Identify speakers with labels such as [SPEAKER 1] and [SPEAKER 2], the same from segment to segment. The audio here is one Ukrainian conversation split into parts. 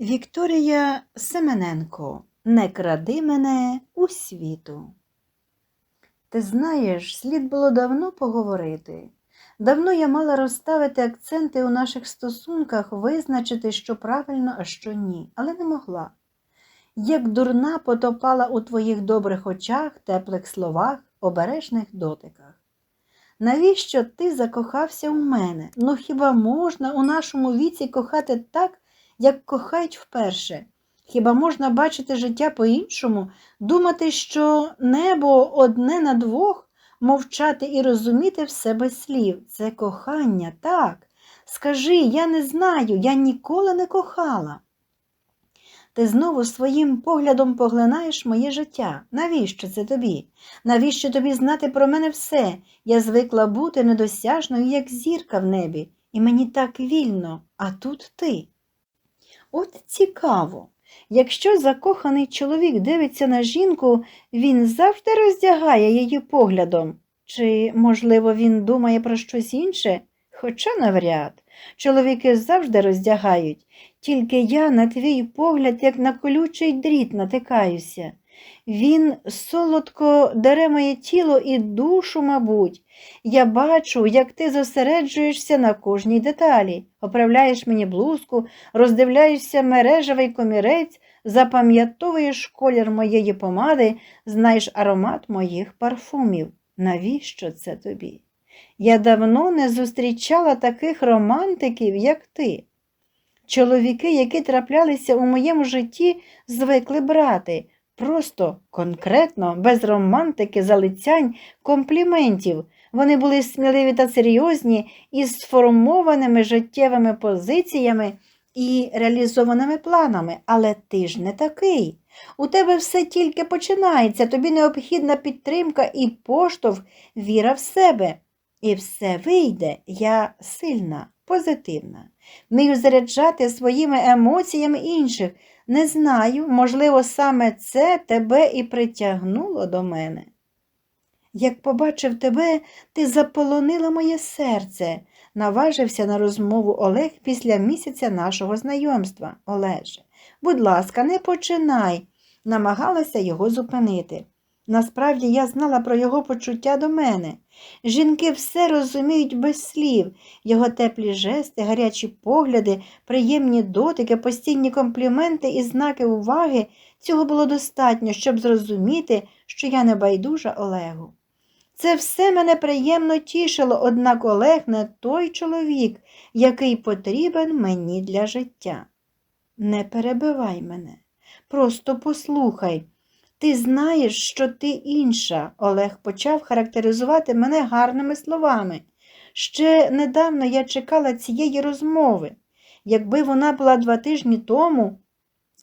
[SPEAKER 1] Вікторія Семененко Не кради мене у світу. Ти знаєш, слід було давно поговорити. Давно я мала розставити акценти у наших стосунках, визначити, що правильно, а що ні, але не могла. Як дурна потопала у твоїх добрих очах, теплих словах, обережних дотиках. Навіщо ти закохався у мене? Ну хіба можна у нашому віці кохати так, як кохають вперше? Хіба можна бачити життя по-іншому, думати, що небо одне на двох, мовчати і розуміти все без слів? Це кохання, так. Скажи, я не знаю, я ніколи не кохала. Ти знову своїм поглядом поглинаєш моє життя. Навіщо це тобі? Навіщо тобі знати про мене все? Я звикла бути недосяжною, як зірка в небі, і мені так вільно, а тут ти. От цікаво. Якщо закоханий чоловік дивиться на жінку, він завжди роздягає її поглядом. Чи, можливо, він думає про щось інше? Хоча навряд. Чоловіки завжди роздягають, тільки я на твій погляд, як на колючий дріт, натикаюся. Він солодко дере моє тіло і душу, мабуть. Я бачу, як ти зосереджуєшся на кожній деталі, оправляєш мені блузку, роздивляєшся мережевий комірець, запам'ятовуєш колір моєї помади, знаєш аромат моїх парфумів. Навіщо це тобі? Я давно не зустрічала таких романтиків, як ти. Чоловіки, які траплялися у моєму житті, звикли брати, просто конкретно, без романтики, залицянь, компліментів. Вони були сміливі та серйозні із сформованими життєвими позиціями і реалізованими планами, але ти ж не такий. У тебе все тільки починається, тобі необхідна підтримка і поштовх, віра в себе. І все вийде, я сильна, позитивна. Вмію заряджати своїми емоціями інших. Не знаю, можливо, саме це тебе і притягнуло до мене. Як побачив тебе, ти заполонила моє серце, наважився на розмову Олег після місяця нашого знайомства. Олеже, будь ласка, не починай, намагалася його зупинити. Насправді я знала про його почуття до мене. Жінки все розуміють без слів, його теплі жести, гарячі погляди, приємні дотики, постійні компліменти і знаки уваги цього було достатньо, щоб зрозуміти, що я не байдужа Олегу. Це все мене приємно тішило, однак Олег не той чоловік, який потрібен мені для життя. Не перебивай мене, просто послухай. Ти знаєш, що ти інша, Олег почав характеризувати мене гарними словами. Ще недавно я чекала цієї розмови. Якби вона була два тижні тому,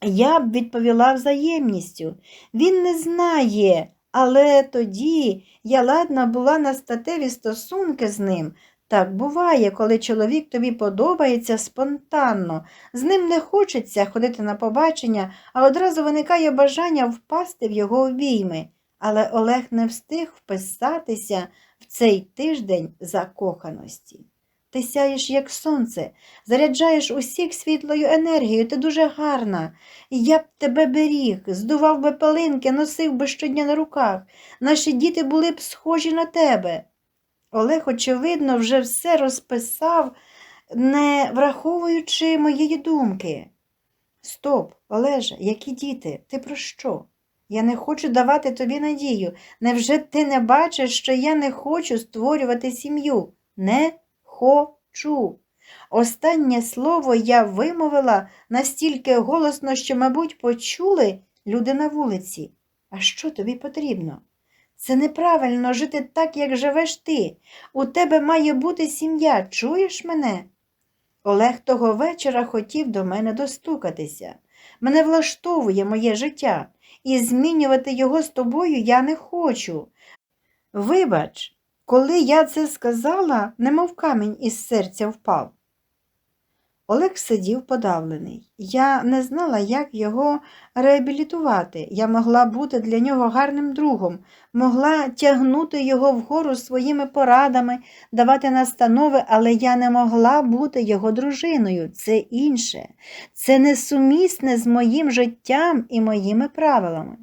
[SPEAKER 1] я б відповіла взаємністю. Він не знає, але тоді я ладна була на статеві стосунки з ним. Так буває, коли чоловік тобі подобається спонтанно, з ним не хочеться ходити на побачення, а одразу виникає бажання впасти в його обійми. Але Олег не встиг вписатися в цей тиждень закоханості. Ти сяєш, як сонце, заряджаєш усіх світлою енергією, ти дуже гарна. Я б тебе беріг, здував би палинки, носив би щодня на руках. Наші діти були б схожі на тебе. Олег, очевидно, вже все розписав, не враховуючи моєї думки. Стоп, Олеже, які діти? Ти про що? Я не хочу давати тобі надію. Невже ти не бачиш, що я не хочу створювати сім'ю? Не хочу. Останнє слово я вимовила настільки голосно, що, мабуть, почули люди на вулиці. А що тобі потрібно? Це неправильно жити так, як живеш ти. У тебе має бути сім'я, чуєш мене? Олег того вечора хотів до мене достукатися. Мене влаштовує моє життя, і змінювати його з тобою я не хочу. Вибач, коли я це сказала, немов камінь із серця впав. Олег сидів подавлений. Я не знала, як його реабілітувати. Я могла бути для нього гарним другом, могла тягнути його вгору своїми порадами, давати настанови, але я не могла бути його дружиною. Це інше, це несумісне з моїм життям і моїми правилами.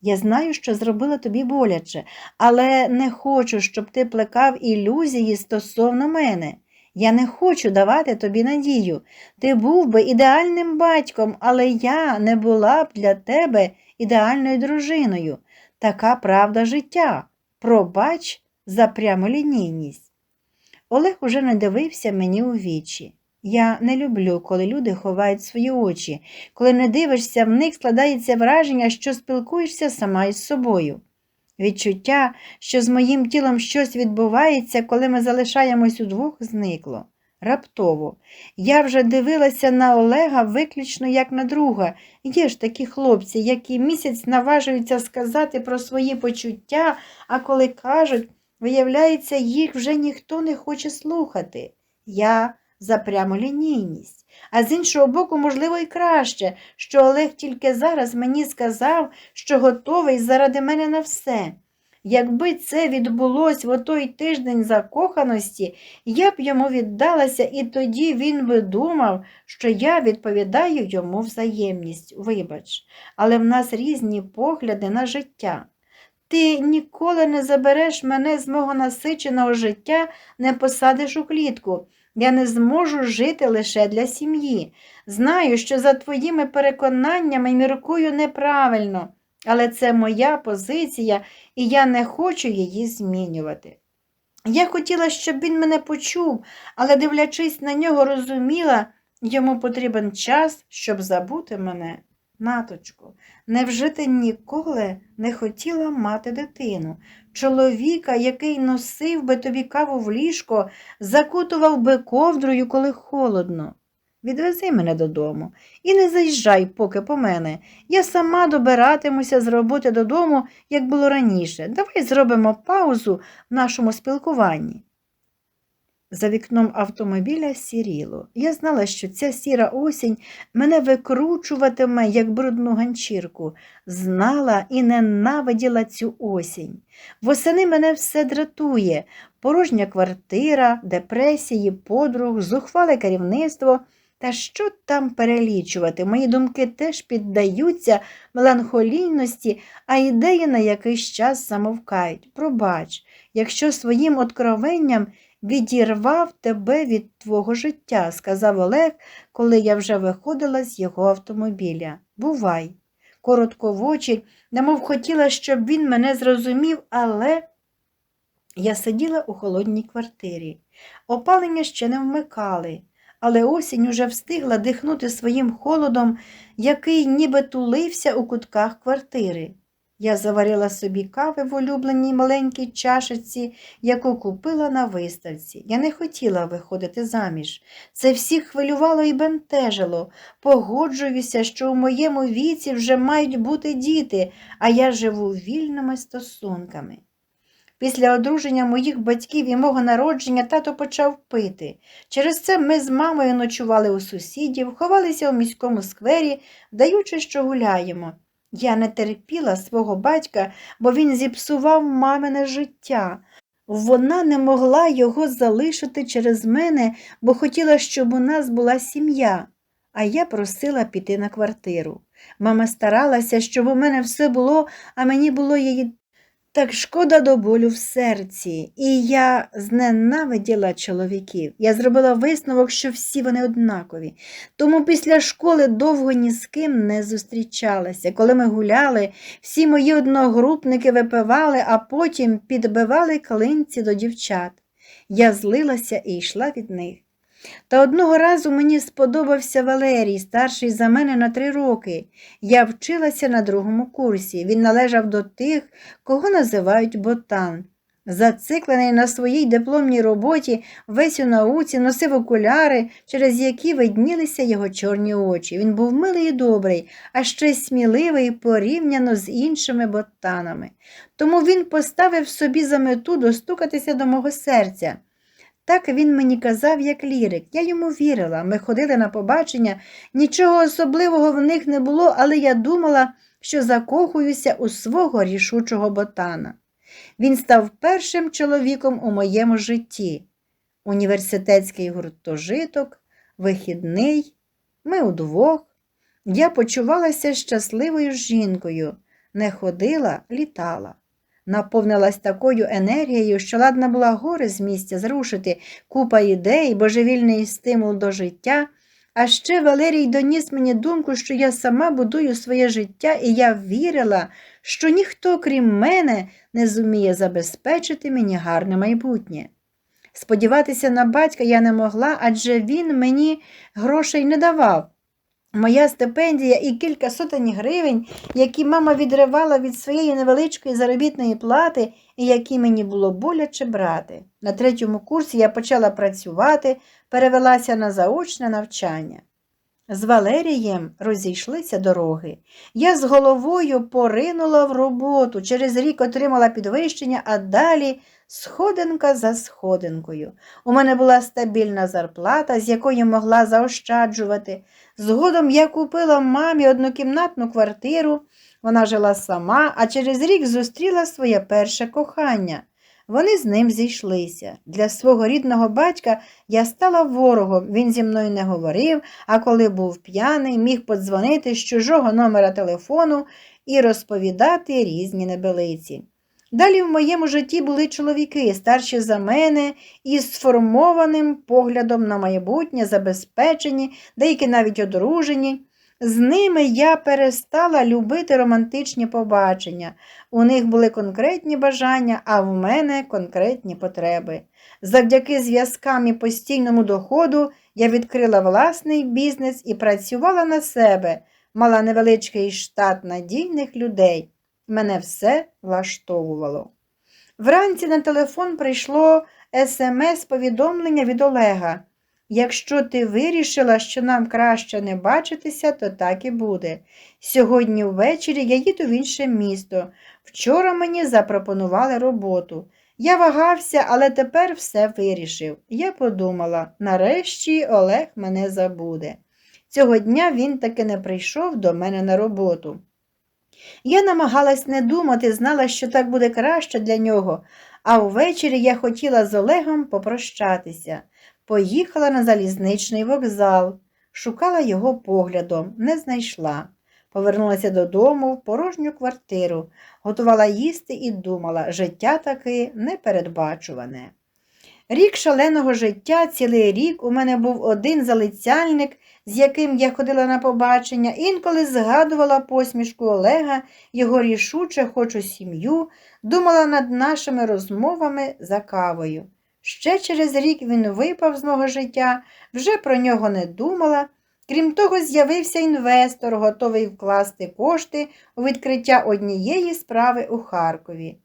[SPEAKER 1] Я знаю, що зробила тобі боляче, але не хочу, щоб ти плекав ілюзії стосовно мене. Я не хочу давати тобі надію. Ти був би ідеальним батьком, але я не була б для тебе ідеальною дружиною. Така правда життя. Пробач за прямолінійність. Олег уже не дивився мені у вічі. Я не люблю, коли люди ховають свої очі. Коли не дивишся, в них складається враження, що спілкуєшся сама із собою. Відчуття, що з моїм тілом щось відбувається, коли ми залишаємось удвох, зникло. Раптово. Я вже дивилася на Олега виключно як на друга. Є ж такі хлопці, які місяць наважуються сказати про свої почуття, а коли кажуть, виявляється, їх вже ніхто не хоче слухати. Я за прямолінійність. А з іншого боку, можливо, і краще, що Олег тільки зараз мені сказав, що готовий заради мене на все. Якби це відбулось в отой тиждень закоханості, я б йому віддалася, і тоді він би думав, що я відповідаю йому взаємність, вибач, але в нас різні погляди на життя. Ти ніколи не забереш мене з мого насиченого життя, не посадиш у клітку. Я не зможу жити лише для сім'ї. Знаю, що за твоїми переконаннями міркую неправильно, але це моя позиція, і я не хочу її змінювати. Я хотіла, щоб він мене почув, але, дивлячись на нього, розуміла, йому потрібен час, щоб забути мене. Наточко, невже ти ніколи не хотіла мати дитину? Чоловіка, який носив би тобі каву в ліжко, закутував би ковдрою, коли холодно. Відвези мене додому і не заїжджай поки по мене. Я сама добиратимуся з роботи додому, як було раніше. Давай зробимо паузу в нашому спілкуванні. За вікном автомобіля сіріло. Я знала, що ця сіра осінь мене викручуватиме, як брудну ганчірку. Знала і ненавиділа цю осінь. Восени мене все дратує. Порожня квартира, депресії, подруг, зухвале керівництво. Та що там перелічувати? Мої думки теж піддаються меланхолійності, а ідеї на якийсь час замовкають. Пробач, якщо своїм откровенням відірвав тебе від твого життя, сказав Олег, коли я вже виходила з його автомобіля. Бувай. Коротко в очі, немов хотіла, щоб він мене зрозумів, але я сиділа у холодній квартирі. Опалення ще не вмикали, але осінь уже встигла дихнути своїм холодом, який ніби тулився у кутках квартири. Я заварила собі кави в улюбленій маленькій чашиці, яку купила на виставці. Я не хотіла виходити заміж. Це всіх хвилювало і бентежило. Погоджуюся, що у моєму віці вже мають бути діти, а я живу вільними стосунками. Після одруження моїх батьків і мого народження тато почав пити. Через це ми з мамою ночували у сусідів, ховалися у міському сквері, вдаючи, що гуляємо. Я не терпіла свого батька, бо він зіпсував мамине життя. Вона не могла його залишити через мене, бо хотіла, щоб у нас була сім'я, а я просила піти на квартиру. Мама старалася, щоб у мене все було, а мені було її так шкода до болю в серці, і я зненавиділа чоловіків. Я зробила висновок, що всі вони однакові. Тому після школи довго ні з ким не зустрічалася. Коли ми гуляли, всі мої одногрупники випивали, а потім підбивали клинці до дівчат. Я злилася і йшла від них. Та одного разу мені сподобався Валерій, старший за мене на три роки. Я вчилася на другому курсі. Він належав до тих, кого називають ботан. Зациклений на своїй дипломній роботі, весь у науці носив окуляри, через які виднілися його чорні очі. Він був милий і добрий, а ще сміливий порівняно з іншими ботанами. Тому він поставив собі за мету достукатися до мого серця. Так він мені казав, як лірик. Я йому вірила. Ми ходили на побачення, нічого особливого в них не було, але я думала, що закохуюся у свого рішучого ботана. Він став першим чоловіком у моєму житті. Університетський гуртожиток, вихідний, ми удвох. Я почувалася щасливою жінкою, не ходила, літала. Наповнилась такою енергією, що ладна була гори з місця зрушити, купа ідей, божевільний стимул до життя. А ще Валерій доніс мені думку, що я сама будую своє життя, і я вірила, що ніхто, крім мене, не зуміє забезпечити мені гарне майбутнє. Сподіватися на батька я не могла, адже він мені грошей не давав. Моя стипендія і кілька сотень гривень, які мама відривала від своєї невеличкої заробітної плати, і які мені було боляче брати. На третьому курсі я почала працювати, перевелася на заочне навчання. З Валерієм розійшлися дороги. Я з головою поринула в роботу, через рік отримала підвищення, а далі сходинка за сходинкою. У мене була стабільна зарплата, з якої могла заощаджувати. Згодом я купила мамі однокімнатну квартиру, вона жила сама, а через рік зустріла своє перше кохання. Вони з ним зійшлися. Для свого рідного батька я стала ворогом, він зі мною не говорив, а коли був п'яний, міг подзвонити з чужого номера телефону і розповідати різні небелиці. Далі в моєму житті були чоловіки, старші за мене, із сформованим поглядом на майбутнє, забезпечені, деякі навіть одружені. З ними я перестала любити романтичні побачення. У них були конкретні бажання, а в мене конкретні потреби. Завдяки зв'язкам і постійному доходу я відкрила власний бізнес і працювала на себе, мала невеличкий штат надійних людей. Мене все влаштовувало. Вранці на телефон прийшло смс-повідомлення від Олега. Якщо ти вирішила, що нам краще не бачитися, то так і буде. Сьогодні ввечері я їду в інше місто. Вчора мені запропонували роботу. Я вагався, але тепер все вирішив. Я подумала, нарешті Олег мене забуде. Цього дня він таки не прийшов до мене на роботу. Я намагалась не думати, знала, що так буде краще для нього, а ввечері я хотіла з Олегом попрощатися. Поїхала на залізничний вокзал, шукала його поглядом, не знайшла. Повернулася додому в порожню квартиру, готувала їсти і думала, життя таки непередбачуване. Рік шаленого життя, цілий рік у мене був один залицяльник, з яким я ходила на побачення, інколи згадувала посмішку Олега, його рішуче хочу сім'ю, думала над нашими розмовами за кавою. Ще через рік він випав з мого життя, вже про нього не думала. Крім того, з'явився інвестор, готовий вкласти кошти у відкриття однієї справи у Харкові.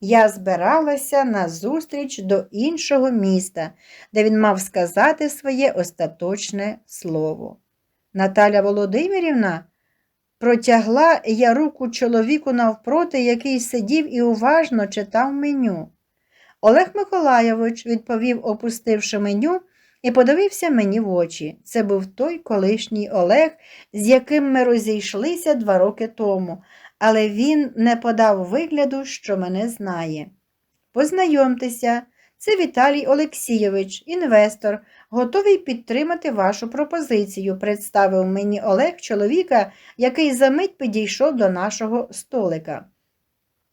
[SPEAKER 1] Я збиралася на зустріч до іншого міста, де він мав сказати своє остаточне слово. Наталя Володимирівна протягла я руку чоловіку навпроти, який сидів і уважно читав меню. Олег Миколайович відповів, опустивши меню, і подивився мені в очі. Це був той колишній Олег, з яким ми розійшлися два роки тому, але він не подав вигляду, що мене знає. Познайомтеся, це Віталій Олексійович, інвестор, готовий підтримати вашу пропозицію, представив мені Олег чоловіка, який за мить підійшов до нашого столика.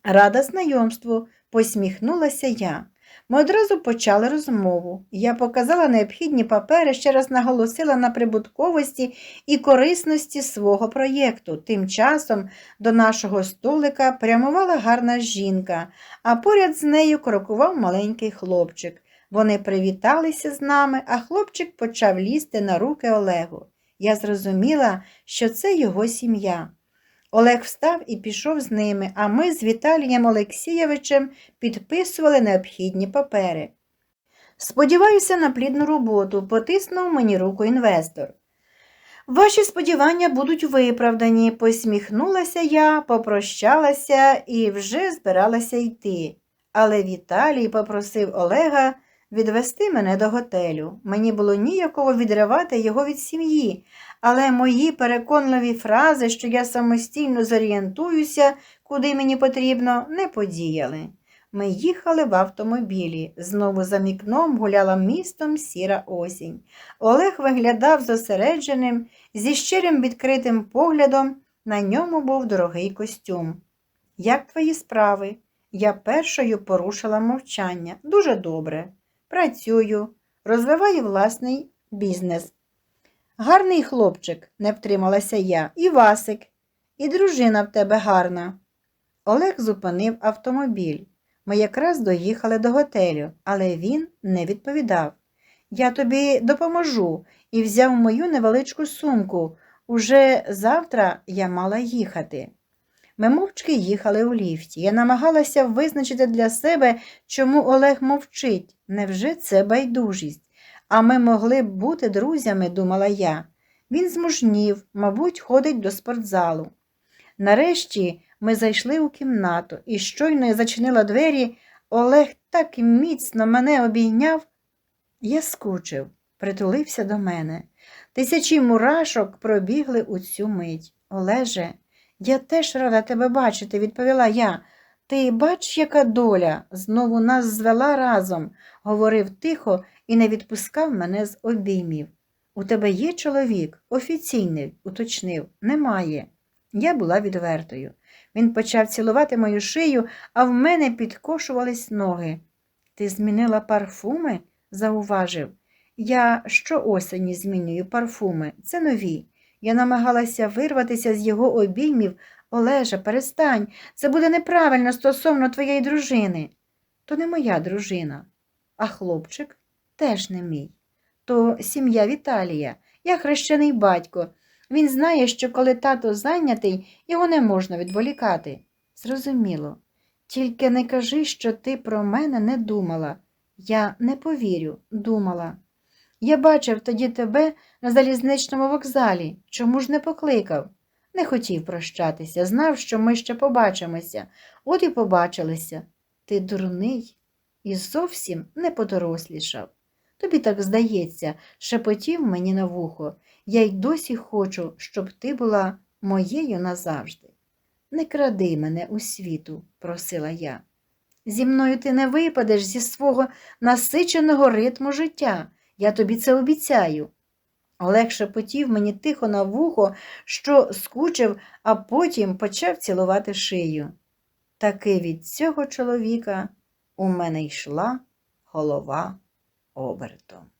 [SPEAKER 1] Рада знайомству, посміхнулася я. Ми одразу почали розмову. Я показала необхідні папери, ще раз наголосила на прибутковості і корисності свого проєкту. Тим часом до нашого столика прямувала гарна жінка, а поряд з нею крокував маленький хлопчик. Вони привіталися з нами, а хлопчик почав лізти на руки Олегу. Я зрозуміла, що це його сім'я. Олег встав і пішов з ними, а ми з Віталієм Олексійовичем підписували необхідні папери. Сподіваюся на плідну роботу, потиснув мені руку інвестор. Ваші сподівання будуть виправдані, посміхнулася я, попрощалася і вже збиралася йти. Але Віталій попросив Олега відвести мене до готелю. Мені було ніяково відривати його від сім'ї, але мої переконливі фрази, що я самостійно зорієнтуюся, куди мені потрібно, не подіяли. Ми їхали в автомобілі. Знову за вікном гуляла містом сіра осінь. Олег виглядав зосередженим, зі щирим відкритим поглядом. На ньому був дорогий костюм. Як твої справи? Я першою порушила мовчання. Дуже добре. Працюю, розвиваю власний бізнес. Гарний хлопчик, не втрималася я, і Васик, і дружина в тебе гарна. Олег зупинив автомобіль. Ми якраз доїхали до готелю, але він не відповідав. Я тобі допоможу і взяв мою невеличку сумку. Уже завтра я мала їхати. Ми мовчки їхали у ліфті. Я намагалася визначити для себе, чому Олег мовчить. Невже це байдужість? А ми могли б бути друзями, думала я. Він змужнів, мабуть, ходить до спортзалу. Нарешті ми зайшли у кімнату, і щойно я зачинила двері, Олег так міцно мене обійняв. Я скучив, притулився до мене. Тисячі мурашок пробігли у цю мить. Олеже, я теж рада тебе бачити, відповіла я. Ти бач, яка доля знову нас звела разом, говорив тихо і не відпускав мене з обіймів. У тебе є чоловік, офіційний, уточнив, немає. Я була відвертою. Він почав цілувати мою шию, а в мене підкошувались ноги. Ти змінила парфуми? зауважив. Я щоосені змінюю парфуми, це нові. Я намагалася вирватися з його обіймів. Олежа, перестань, це буде неправильно стосовно твоєї дружини. То не моя дружина, а хлопчик теж не мій. То сім'я Віталія, я хрещений батько. Він знає, що коли тато зайнятий, його не можна відволікати. Зрозуміло. Тільки не кажи, що ти про мене не думала. Я не повірю, думала. Я бачив тоді тебе на залізничному вокзалі. Чому ж не покликав? Не хотів прощатися, знав, що ми ще побачимося. От і побачилися. Ти дурний і зовсім не подорослішав. Тобі так здається, шепотів мені на вухо. Я й досі хочу, щоб ти була моєю назавжди. Не кради мене у світу, просила я. Зі мною ти не випадеш зі свого насиченого ритму життя. Я тобі це обіцяю. Олег шепотів мені тихо на вухо, що скучив, а потім почав цілувати шию. Таки від цього чоловіка у мене йшла голова обертом.